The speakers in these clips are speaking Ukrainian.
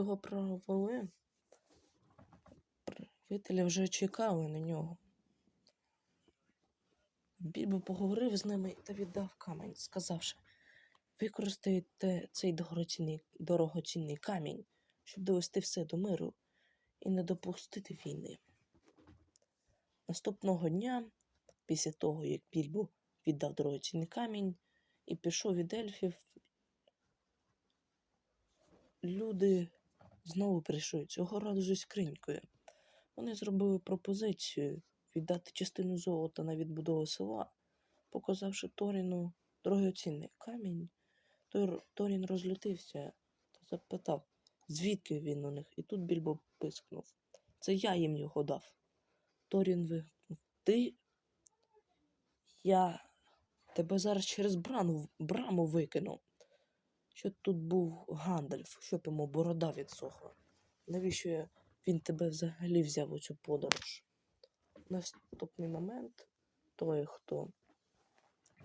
його провели, правителі вже чекали на нього. Більбо поговорив з ними та віддав камінь, сказавши, використайте цей дорогоцінний, дорогоцінний камінь, щоб довести все до миру і не допустити війни. Наступного дня, після того, як Більбо віддав дорогоцінний камінь і пішов від ельфів, люди знову прийшли цього разу зі скринькою. Вони зробили пропозицію віддати частину золота на відбудову села, показавши Торіну дорогоцінний камінь. Тор, Торін розлютився та запитав, звідки він у них, і тут Більбо пискнув. Це я їм його дав. Торін вигукнув. Ти? Я тебе зараз через брану, браму викину. Що тут був Гандальф, щоб йому борода відсохла. Навіщо він тебе взагалі взяв у цю подорож? Наступний момент той, хто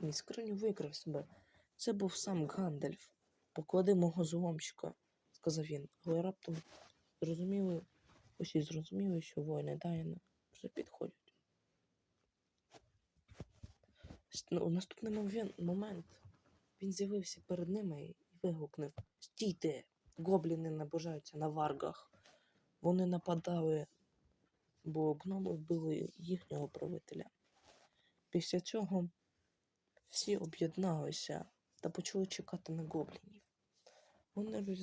мій скриню викрав себе, це був сам Гандальф. Поклади мого зломщика, сказав він, але раптом зрозуміли, усі зрозуміли, що воїни Дайна вже підходять. У наступний момент, він з'явився перед ними вигукнув: Стійте! Гобліни набожаються на варгах. Вони нападали, бо гноми вбили їхнього правителя. Після цього всі об'єдналися та почали чекати на гоблінів. Вони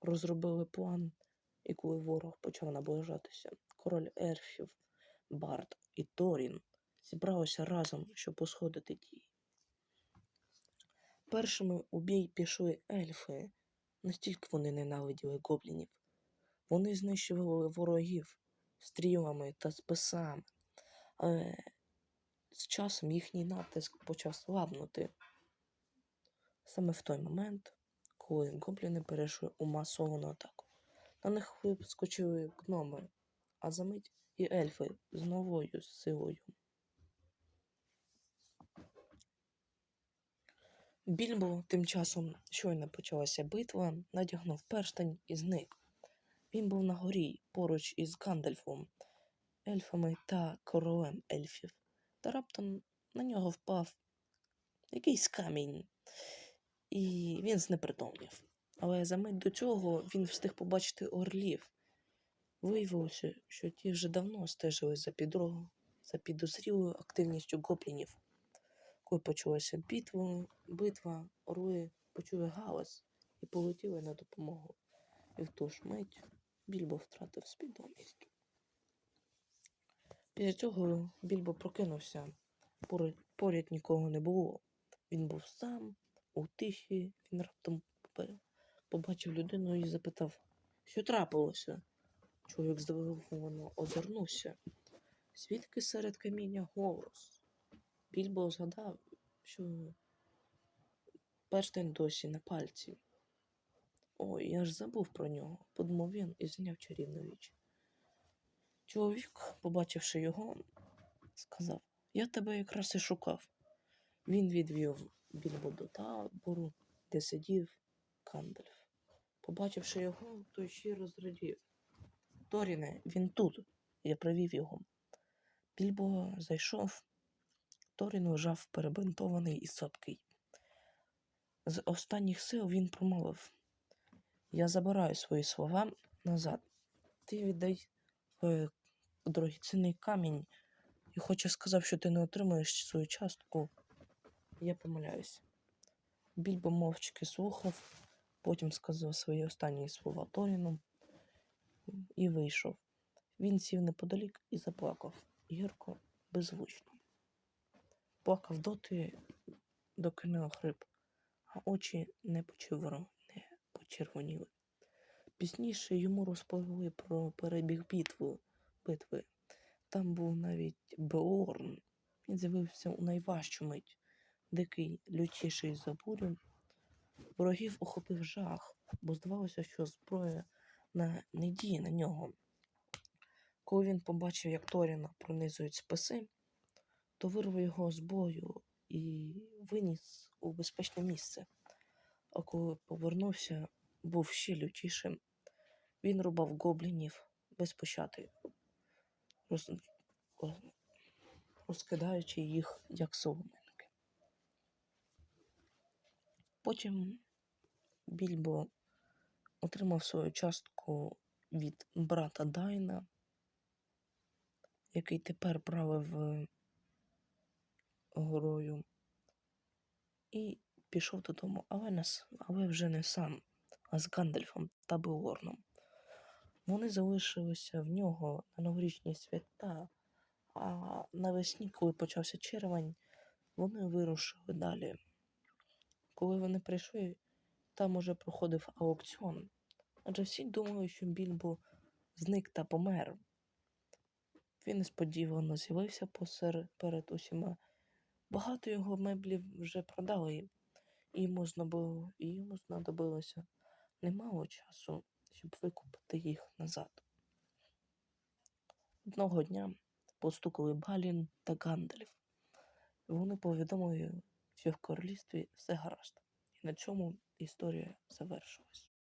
розробили план, і коли ворог почав наближатися, король ерфів, Барт і Торін зібралися разом, щоб усходити дії. Першими у бій пішли ельфи, настільки вони ненавиділи гоблінів. Вони знищували ворогів стрілами та списами. Але з часом їхній натиск почав слабнути. Саме в той момент, коли гобліни перейшли у масовану атаку. На них вискочили гноми, а за мить і ельфи з новою силою. Більбо тим часом щойно почалася битва, надягнув перстень і зник. Він був на горі поруч із Гандальфом, ельфами та королем ельфів. Та раптом на нього впав якийсь камінь, і він знепритомнів. Але за мить до цього він встиг побачити орлів. Виявилося, що ті вже давно стежили за підрогу, за підозрілою активністю гоблінів. Коли почалася битва, битва, орли почули галас і полетіли на допомогу. І в ту ж мить Більбо втратив свідомість. Після цього Більбо прокинувся. Поряд, нікого не було. Він був сам, у тиші, він раптом побачив людину і запитав, що трапилося. Чоловік здивовано озирнувся. Звідки серед каміння голос? Більбо згадав, що перстень досі на пальці. Ой, я ж забув про нього, подумав він і зняв чарівну річ. Чоловік, побачивши його, сказав: Я тебе якраз і шукав. Він відвів Більбо до табору, де сидів Кандальф. Побачивши його, той щиро зрадів. Торіне, він тут. Я привів його. Більбо зайшов. Торін лежав перебинтований і сопкий. З останніх сил він промовив: Я забираю свої слова назад. Ти віддай е, дорогоцінний камінь і хоче сказав, що ти не отримаєш свою частку. Я помиляюсь. Більбо мовчки слухав, потім сказав свої останні слова Торіну і вийшов. Він сів неподалік і заплакав, гірко, беззвучно. Плакав доти, доки не охрип, а очі не почервоніли. Пізніше йому розповіли про перебіг битви. битви. Там був навіть Беорн. Він з'явився у найважчу мить. Дикий, лютіший за бурю. Ворогів охопив жах, бо здавалося, що зброя на... не діє на нього. Коли він побачив, як Торіна пронизують списи, то вирвав його з бою і виніс у безпечне місце. А коли повернувся, був ще лютішим. Він рубав гоблінів без пощади, роз... розкидаючи їх як соломинки. Потім Більбо отримав свою частку від брата Дайна, який тепер правив е, горою, і пішов додому, але, не, але вже не сам, а з Гандальфом та Белорном. Вони залишилися в нього на новорічні свята, а навесні, коли почався червень, вони вирушили далі. Коли вони прийшли, там уже проходив аукціон, адже всі думали, що Більбо зник та помер. Він несподівано з'явився посеред перед усіма. Багато його меблів вже продали, і йому, знадобилося немало часу, щоб викупити їх назад. Одного дня постукали Балін та Гандальф. Вони повідомили, що в королівстві все гаразд. І на цьому історія завершилась.